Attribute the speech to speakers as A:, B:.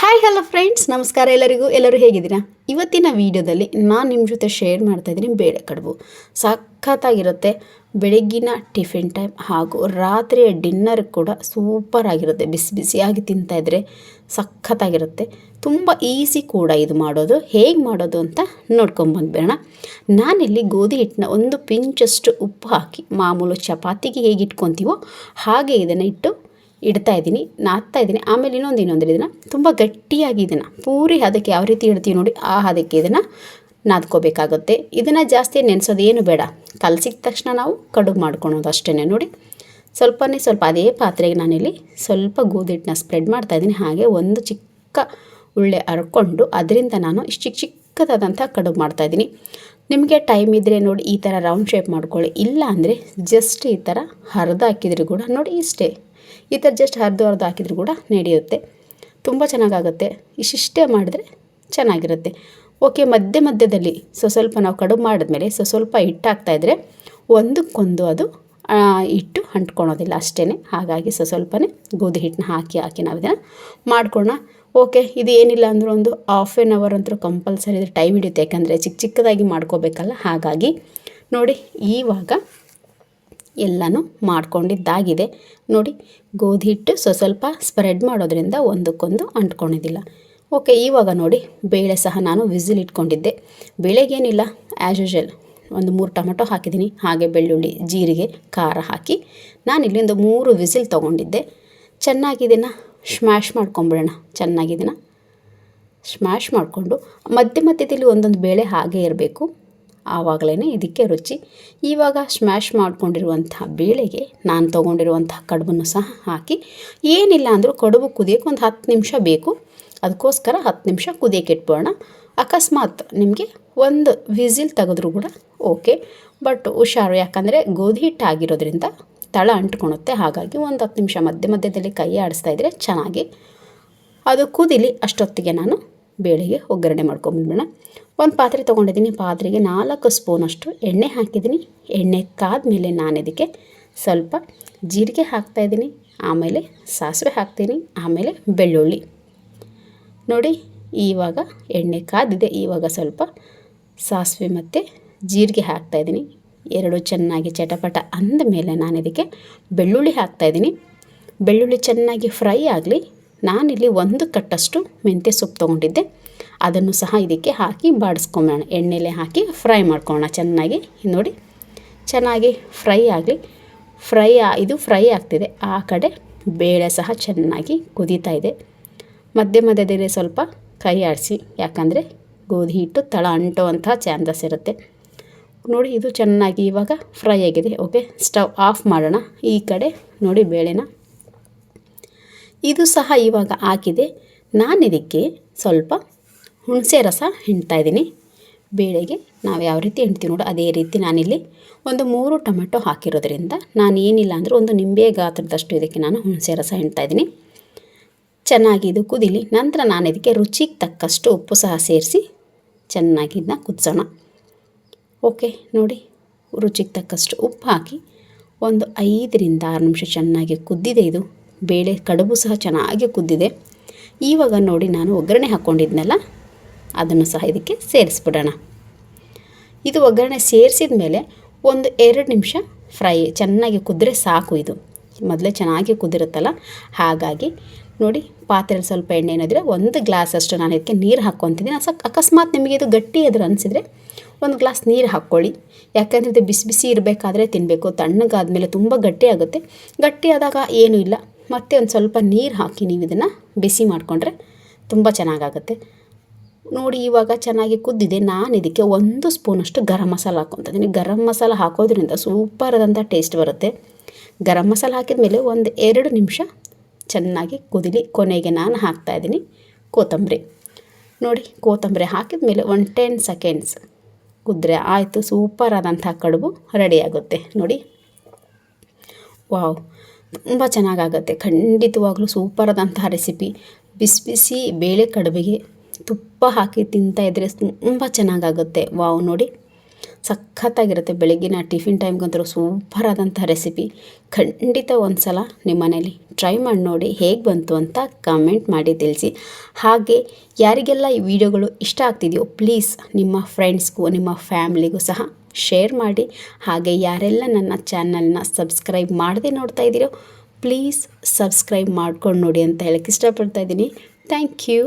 A: Hi hello friends ನಮಸ್ಕಾರ ಎಲ್ಲರಿಗೂ. ಎಲ್ಲರೂ ಹೇಗಿದ್ದೀರಾ? ಇವತ್ತಿನ ವಿಡಿಯೋದಲ್ಲಿ ನಾನು ನಿಮ್ಮ ಜೊತೆ ಶೇರ್ ಮಾಡ್ತಾ ಇದ್ದೀನಿ ಬೇಳೆ ಕಡುಬು. ಸಖತ್ತಾಗಿರುತ್ತೆ. ಬೆಳಗ್ಗಿನ ಟಿಫಿನ್ ಟೈಮ್ ಹಾಗೂ ರಾತ್ರಿಯ ಡಿನ್ನರ್ ಕೂಡ ಸೂಪರ್ ಆಗಿರುತ್ತೆ. ಬಿಸಿ ಬಿಸಿಯಾಗಿ ತಿಂತಾ ಇದ್ದರೆ ಸಖತ್ತಾಗಿರುತ್ತೆ. ತುಂಬ ಈಸಿ ಕೂಡ ಇದು ಮಾಡೋದು. ಹೇಗೆ ಮಾಡೋದು ಅಂತ ನೋಡ್ಕೊಂಬಂದ್ಬೇಡ ನಾನಿಲ್ಲಿ ಗೋಧಿ ಹಿಟ್ಟನ್ನ ಒಂದು ಪಿಂಚಷ್ಟು ಉಪ್ಪು ಹಾಕಿ ಮಾಮೂಲು ಚಪಾತಿಗೆ ಹೇಗೆ ಇಟ್ಕೊತೀವೋ ಹಾಗೆ ಇದನ್ನು ಇಟ್ಟು ಇಡ್ತಾ ಇದ್ದೀನಿ, ನಾದ್ತಾ ಇದ್ದೀನಿ. ಆಮೇಲೆ ಇನ್ನೊಂದು ಇನ್ನೊಂದು ಇದನ್ನು ತುಂಬ ಗಟ್ಟಿಯಾಗಿ ಇದನ್ನು ಪೂರಿ ಅದಕ್ಕೆ ಯಾವ ರೀತಿ ಇಡ್ತೀವಿ ನೋಡಿ, ಆ ಅದಕ್ಕೆ ಇದನ್ನು ನಾದ್ಕೋಬೇಕಾಗುತ್ತೆ. ಇದನ್ನು ಜಾಸ್ತಿ ನೆನೆಸೋದು ಏನು ಬೇಡ. ಕಲಸಿದ ತಕ್ಷಣ ನಾವು ಕಡುಬು ಮಾಡ್ಕೊಳೋದು ಅಷ್ಟೇ ನೋಡಿ. ಸ್ವಲ್ಪನೇ ಸ್ವಲ್ಪ ಅದೇ ಪಾತ್ರೆಗೆ ನಾನಿಲ್ಲಿ ಸ್ವಲ್ಪ ಗೋಧಿಟ್ಟನ್ನ ಸ್ಪ್ರೆಡ್ ಮಾಡ್ತಾಯಿದ್ದೀನಿ ಹಾಗೆ ಒಂದು ಚಿಕ್ಕ ಉಳ್ಳೆ ಹರ್ಕೊಂಡು ಅದರಿಂದ ನಾನು ಇಷ್ಟು ಚಿಕ್ಕ ಚಿಕ್ಕದಾದಂಥ ಕಡುಬು ಮಾಡ್ತಾಯಿದ್ದೀನಿ ನಿಮಗೆ ಟೈಮ್ ಇದ್ದರೆ ನೋಡಿ ಈ ಥರ ರೌಂಡ್ ಶೇಪ್ ಮಾಡ್ಕೊಳ್ಳಿ. ಇಲ್ಲ ಅಂದರೆ ಜಸ್ಟ್ ಈ ಥರ ಹರಿದು ಕೂಡ ನೋಡಿ ಇಷ್ಟೇ. ಈ ಥರ ಜಸ್ಟ್ ಹರಿದು ಹರಿದು ಹಾಕಿದ್ರು ಕೂಡ ನಡೆಯುತ್ತೆ. ತುಂಬ ಚೆನ್ನಾಗಾಗುತ್ತೆ. ಇಷ್ಟಿಷ್ಟೇ ಮಾಡಿದ್ರೆ ಚೆನ್ನಾಗಿರುತ್ತೆ. ಓಕೆ ಮಧ್ಯ ಮಧ್ಯದಲ್ಲಿ ಸೊ ಸ್ವಲ್ಪ ನಾವು ಕಡುಬು ಮಾಡಿದ್ಮೇಲೆ ಸೊ ಸ್ವಲ್ಪ ಹಿಟ್ಟು ಹಾಕ್ತಾಯಿದ್ರೆ ಒಂದಕ್ಕೊಂದು ಅದು ಹಿಟ್ಟು ಅಂಟ್ಕೊಳೋದಿಲ್ಲ ಅಷ್ಟೇ ಹಾಗಾಗಿ ಸೊ ಸ್ವಲ್ಪನೇ ಗೋಧಿ ಹಿಟ್ಟನ್ನ ಹಾಕಿ ಹಾಕಿ ನಾವು ಇದನ್ನು ಮಾಡ್ಕೊಳ್ಳೋಣ ಓಕೆ ಇದು ಏನಿಲ್ಲ ಅಂದರೂ ಒಂದು ಹಾಫ್ ಆ್ಯನ್ ಅವರ್ ಅಂತೂ ಕಂಪಲ್ಸರಿ ಟೈಮ್ ಹಿಡಿಯುತ್ತೆ. ಯಾಕಂದರೆ ಚಿಕ್ಕ ಚಿಕ್ಕದಾಗಿ ಮಾಡ್ಕೋಬೇಕಲ್ಲ. ಹಾಗಾಗಿ ನೋಡಿ, ಇವಾಗ ಎಲ್ಲನೂ ಮಾಡ್ಕೊಂಡಿದ್ದಾಗಿದೆ. ನೋಡಿ ಗೋಧಿ ಹಿಟ್ಟು ಸೊ ಸ್ವಲ್ಪ ಸ್ಪ್ರೆಡ್ ಮಾಡೋದ್ರಿಂದ ಒಂದಕ್ಕೊಂದು ಅಂಟ್ಕೊಂಡಿದ್ದಿಲ್ಲ. ಓಕೆ ಇವಾಗ ನೋಡಿ, ಬೇಳೆ ಸಹ ನಾನು ವಿಸಿಲ್ ಇಟ್ಕೊಂಡಿದ್ದೆ. ಬೇಳೆಗೇನಿಲ್ಲ ಆ್ಯಸ್ ಯೂಶಲ್ ಒಂದು ಮೂರು ಟೊಮೆಟೊ ಹಾಕಿದ್ದೀನಿ. ಹಾಗೆ ಬೆಳ್ಳುಳ್ಳಿ, ಜೀರಿಗೆ, ಖಾರ ಹಾಕಿ ನಾನು ಇಲ್ಲಿಂದ ಮೂರು ವಿಸಿಲ್ ತೊಗೊಂಡಿದ್ದೆ. ಚೆನ್ನಾಗಿ ಇದನ್ನು ಸ್ಮ್ಯಾಶ್ ಮಾಡ್ಕೊಂಬಿಡೋಣ. ಚೆನ್ನಾಗಿ ಇದನ್ನು ಸ್ಮ್ಯಾಶ್ ಮಾಡಿಕೊಂಡು ಮಧ್ಯ ಮಧ್ಯದಲ್ಲಿ ಒಂದೊಂದು ಬೇಳೆ ಹಾಗೆ ಇರಬೇಕು. ಆವಾಗಲೇ ಇದಕ್ಕೆ ರುಚಿ. ಇವಾಗ ಸ್ಮ್ಯಾಶ್ ಮಾಡಿಕೊಂಡಿರುವಂಥ ಬೇಳೆಗೆ ನಾನು ತೊಗೊಂಡಿರುವಂಥ ಕಡುಬನ್ನು ಸಹ ಹಾಕಿ. ಏನಿಲ್ಲ ಅಂದರೂ ಕಡುಬು ಕುದಿಯೋಕೆ ಒಂದು ಹತ್ತು ನಿಮಿಷ ಬೇಕು. ಅದಕ್ಕೋಸ್ಕರ ಹತ್ತು ನಿಮಿಷ ಕುದಿಯೋಕೆ ಇಟ್ಬೋಣ ಅಕಸ್ಮಾತ್ ನಿಮಗೆ ಒಂದು ವಿಸಿಲ್ ತೆಗೆದ್ರೂ ಕೂಡ ಓಕೆ. ಬಟ್ ಹುಷಾರು, ಯಾಕಂದರೆ ಗೋಧಿ ಹಿಟ್ಟಾಗಿರೋದ್ರಿಂದ ತಳ ಅಂಟ್ಕೊಳುತ್ತೆ. ಹಾಗಾಗಿ ಒಂದು ಹತ್ತು ನಿಮಿಷ ಮಧ್ಯ ಮಧ್ಯದಲ್ಲಿ ಕೈ ಆಡಿಸ್ತಾ ಇದ್ದರೆ ಚೆನ್ನಾಗಿ. ಅದು ಕುದಿಲಿ ಅಷ್ಟೊತ್ತಿಗೆ ನಾನು ಬೇಳೆಗೆ ಒಗ್ಗರಣೆ ಮಾಡ್ಕೊಂಬಿಡೋಣ. ಒಂದು ಪಾತ್ರೆ ತೊಗೊಂಡಿದ್ದೀನಿ. ಪಾತ್ರೆಗೆ ನಾಲ್ಕು ಸ್ಪೂನಷ್ಟು ಎಣ್ಣೆ ಹಾಕಿದ್ದೀನಿ. ಎಣ್ಣೆ ಕಾದ್ಮೇಲೆ ನಾನು ಇದಕ್ಕೆ ಸ್ವಲ್ಪ ಜೀರಿಗೆ ಹಾಕ್ತಾಯಿದ್ದೀನಿ ಆಮೇಲೆ ಸಾಸಿವೆ ಹಾಕ್ತೀನಿ. ಆಮೇಲೆ ಬೆಳ್ಳುಳ್ಳಿ. ನೋಡಿ, ಇವಾಗ ಎಣ್ಣೆ ಕಾದಿದೆ. ಇವಾಗ ಸ್ವಲ್ಪ ಸಾಸಿವೆ ಮತ್ತು ಜೀರಿಗೆ ಹಾಕ್ತಾಯಿದ್ದೀನಿ ಎರಡು ಚೆನ್ನಾಗಿ ಚಟಪಟ ಅಂದ ಮೇಲೆ ನಾನು ಇದಕ್ಕೆ ಬೆಳ್ಳುಳ್ಳಿ ಹಾಕ್ತಾಯಿದ್ದೀನಿ ಬೆಳ್ಳುಳ್ಳಿ ಚೆನ್ನಾಗಿ ಫ್ರೈ ಆಗಲಿ. ನಾನಿಲ್ಲಿ ಒಂದು ಕಟ್ಟಷ್ಟು ಮೆಂತ್ಯ ಸೊಪ್ಪು ತೊಗೊಂಡಿದ್ದೆ. ಅದನ್ನು ಸಹ ಇದಕ್ಕೆ ಹಾಕಿ ಬಾಡಿಸ್ಕೊಂಬೋಣ ಎಣ್ಣೆಲೆ ಹಾಕಿ ಫ್ರೈ ಮಾಡ್ಕೊಳ್ಳೋಣ ಚೆನ್ನಾಗಿ. ನೋಡಿ, ಚೆನ್ನಾಗಿ ಫ್ರೈ ಆಗಲಿ. ಫ್ರೈ ಇದು ಫ್ರೈ ಆಗ್ತಿದೆ. ಆ ಕಡೆ ಬೇಳೆ ಸಹ ಚೆನ್ನಾಗಿ ಕುದೀತಾ ಇದೆ. ಮಧ್ಯ ಮಧ್ಯದಲ್ಲಿ ಸ್ವಲ್ಪ ಕೈ ಆಡಿಸಿ, ಯಾಕಂದರೆ ಗೋಧಿ ಹಿಟ್ಟು ತಳ ಅಂಟುವಂತಹ ಚಾನ್ಸಸ್ ಇರುತ್ತೆ. ನೋಡಿ, ಇದು ಚೆನ್ನಾಗಿ ಇವಾಗ ಫ್ರೈ ಆಗಿದೆ. ಓಕೆ, ಸ್ಟವ್ ಆಫ್ ಮಾಡೋಣ. ಈ ಕಡೆ ನೋಡಿ, ಬೇಳೆನ ಇದು ಸಹ ಇವಾಗ ಹಾಕಿದೆ. ನಾನು ಇದಕ್ಕೆ ಸ್ವಲ್ಪ ಹುಣಸೆ ರಸ ಹಿಂಡ್ತಾ ಇದ್ದೀನಿ. ಬೇಳೆಗೆ ನಾವು ಯಾವ ರೀತಿ ಹಿಂಡ್ತೀವಿ ನೋಡು, ಅದೇ ರೀತಿ ನಾನಿಲ್ಲಿ ಒಂದು ಮೂರು ಟೊಮೆಟೊ ಹಾಕಿರೋದ್ರಿಂದ ನಾನು ಏನಿಲ್ಲ ಅಂದರೆ ಒಂದು ನಿಂಬೆ ಗಾತ್ರದಷ್ಟು ಇದಕ್ಕೆ ನಾನು ಹುಣಸೆ ರಸ ಹಿಂಡ್ತಾ ಇದ್ದೀನಿ. ಚೆನ್ನಾಗಿ ಇದು ಕುದಿಲಿ, ನಂತರ ನಾನು ಇದಕ್ಕೆ ರುಚಿಗೆ ತಕ್ಕಷ್ಟು ಉಪ್ಪು ಸಹ ಸೇರಿಸಿ ಚೆನ್ನಾಗಿ ಇದನ್ನ ಕುದಿಸೋಣ. ಓಕೆ, ನೋಡಿ, ರುಚಿಗೆ ತಕ್ಕಷ್ಟು ಉಪ್ಪು ಹಾಕಿ ಒಂದು ಐದರಿಂದ ಆರು ನಿಮಿಷ ಚೆನ್ನಾಗಿ ಕುದ್ದಿದೆ ಇದು. ಬೇಳೆ ಕಡುಬು ಸಹ ಚೆನ್ನಾಗಿ ಕುದ್ದಿದೆ. ಇವಾಗ ನೋಡಿ ನಾನು ಒಗ್ಗರಣೆ ಹಾಕ್ಕೊಂಡಿದ್ನಲ್ಲ ಅದನ್ನು ಸಹ ಇದಕ್ಕೆ ಸೇರಿಸ್ಬಿಡೋಣ. ಇದು ಒಗ್ಗರಣೆ ಸೇರಿಸಿದ ಮೇಲೆ ಒಂದು ಎರಡು ನಿಮಿಷ ಫ್ರೈ ಚೆನ್ನಾಗಿ ಕುದ್ರೆ ಸಾಕು ಇದು. ಮೊದಲೇ ಚೆನ್ನಾಗಿ ಕುದಿರುತ್ತಲ್ಲ, ಹಾಗಾಗಿ ನೋಡಿ ಪಾತ್ರೆಯಲ್ಲಿ ಸ್ವಲ್ಪ ಎಣ್ಣೆ ಏನಾದರೆ ಒಂದು ಗ್ಲಾಸ್ ಅಷ್ಟು ನಾನು ಇದಕ್ಕೆ ನೀರು ಹಾಕ್ಕೊತಿದ್ದೀನಿ. ಸಕ್ ಅಕಸ್ಮಾತ್ ನಿಮಗೆ ಇದು ಗಟ್ಟಿ ಎದುರು ಅನಿಸಿದರೆ ಒಂದು ಗ್ಲಾಸ್ ನೀರು ಹಾಕ್ಕೊಳ್ಳಿ. ಯಾಕಂದರೆ ಇದು ಬಿಸಿ ಬಿಸಿ ಇರಬೇಕಾದ್ರೆ ತಿನ್ನಬೇಕು ತಣ್ಣಗಾದ್ಮೇಲೆ ತುಂಬ ಗಟ್ಟಿ ಆಗುತ್ತೆ. ಗಟ್ಟಿ ಆದಾಗ ಏನೂ ಇಲ್ಲ. ಮತ್ತೆ ಒಂದು ಸ್ವಲ್ಪ ನೀರು ಹಾಕಿ ನೀವು ಇದನ್ನು ಬಿಸಿ ಮಾಡಿಕೊಂಡ್ರೆ ತುಂಬ ಚೆನ್ನಾಗಾಗುತ್ತೆ. ನೋಡಿ ಇವಾಗ ಚೆನ್ನಾಗಿ ಕುದ್ದಿದೆ. ನಾನು ಇದಕ್ಕೆ ಒಂದು ಸ್ಪೂನಷ್ಟು ಗರಂ ಮಸಾಲ ಹಾಕ್ಕೊತಿದ್ದೀನಿ ಗರಂ ಮಸಾಲ ಹಾಕೋದ್ರಿಂದ ಸೂಪರ್ ಆದಂಥ ಟೇಸ್ಟ್ ಬರುತ್ತೆ. ಗರಂ ಮಸಾಲ ಹಾಕಿದ ಮೇಲೆ ಒಂದು ಎರಡು ನಿಮಿಷ ಚೆನ್ನಾಗಿ ಕುದಿಲಿ. ಕೊನೆಗೆ ನಾನು ಹಾಕ್ತಾಯಿದ್ದೀನಿ ಕೊತ್ತಂಬರಿ. ನೋಡಿ ಕೊತ್ತಂಬರಿ ಹಾಕಿದ ಮೇಲೆ ಒನ್ ಟೆನ್ ಸೆಕೆಂಡ್ಸ್ ಕುದ್ರೆ ಆಯಿತು. ಸೂಪರ್ ಆದಂಥ ಕಡುಬು ರೆಡಿ ಆಗುತ್ತೆ. ನೋಡಿ. ವಾವ್. ತುಂಬ ಚೆನ್ನಾಗಾಗುತ್ತೆ. ಖಂಡಿತವಾಗ್ಲೂ ಸೂಪರ್ ಆದಂತಹ ರೆಸಿಪಿ. ಬಿಸಿ ಬಿಸಿ ಬೇಳೆ ಕಡುಬಿಗೆ ತುಪ್ಪ ಹಾಕಿ ತಿಂತಾ ಇದ್ದರೆ ತುಂಬ ಚೆನ್ನಾಗಾಗುತ್ತೆ. ವಾವ್, ನೋಡಿ. ಸಖತ್ತಾಗಿರುತ್ತೆ. ಬೆಳಗ್ಗಿನ ಟಿಫಿನ್ ಟೈಮ್ಗಂತೂ ಸೂಪರ್ ಆದಂಥ ರೆಸಿಪಿ. ಖಂಡಿತ ಒಂದು ಸಲ ನಿಮ್ಮ ಮನೇಲಿ ಟ್ರೈ ಮಾಡಿ ನೋಡಿ ಹೇಗೆ ಬಂತು ಅಂತ ಕಮೆಂಟ್ ಮಾಡಿ ತಿಳಿಸಿ. ಹಾಗೆ ಯಾರಿಗೆಲ್ಲ ಈ ವಿಡಿಯೋಗಳು ಇಷ್ಟ ಆಗ್ತಿದೆಯೋ ಪ್ಲೀಸ್ ನಿಮ್ಮ ಫ್ರೆಂಡ್ಸ್ಗೂ, ನಿಮ್ಮ ಫ್ಯಾಮ್ಲಿಗೂ ಸಹ ಶೇರ್ ಮಾಡಿ. ಹಾಗೆ ಯಾರೆಲ್ಲ ನನ್ನ ಚಾನಲ್ನ ಸಬ್ಸ್ಕ್ರೈಬ್ ಮಾಡದೆ ನೋಡ್ತಾ ಇದ್ದೀರೋ ಪ್ಲೀಸ್ ಸಬ್ಸ್ಕ್ರೈಬ್ ಮಾಡ್ಕೊಂಡು ನೋಡಿ ಅಂತ ಹೇಳಕ್ಕೆ ಇಷ್ಟಪಡ್ತಾ ಇದ್ದೀನಿ. Thank you.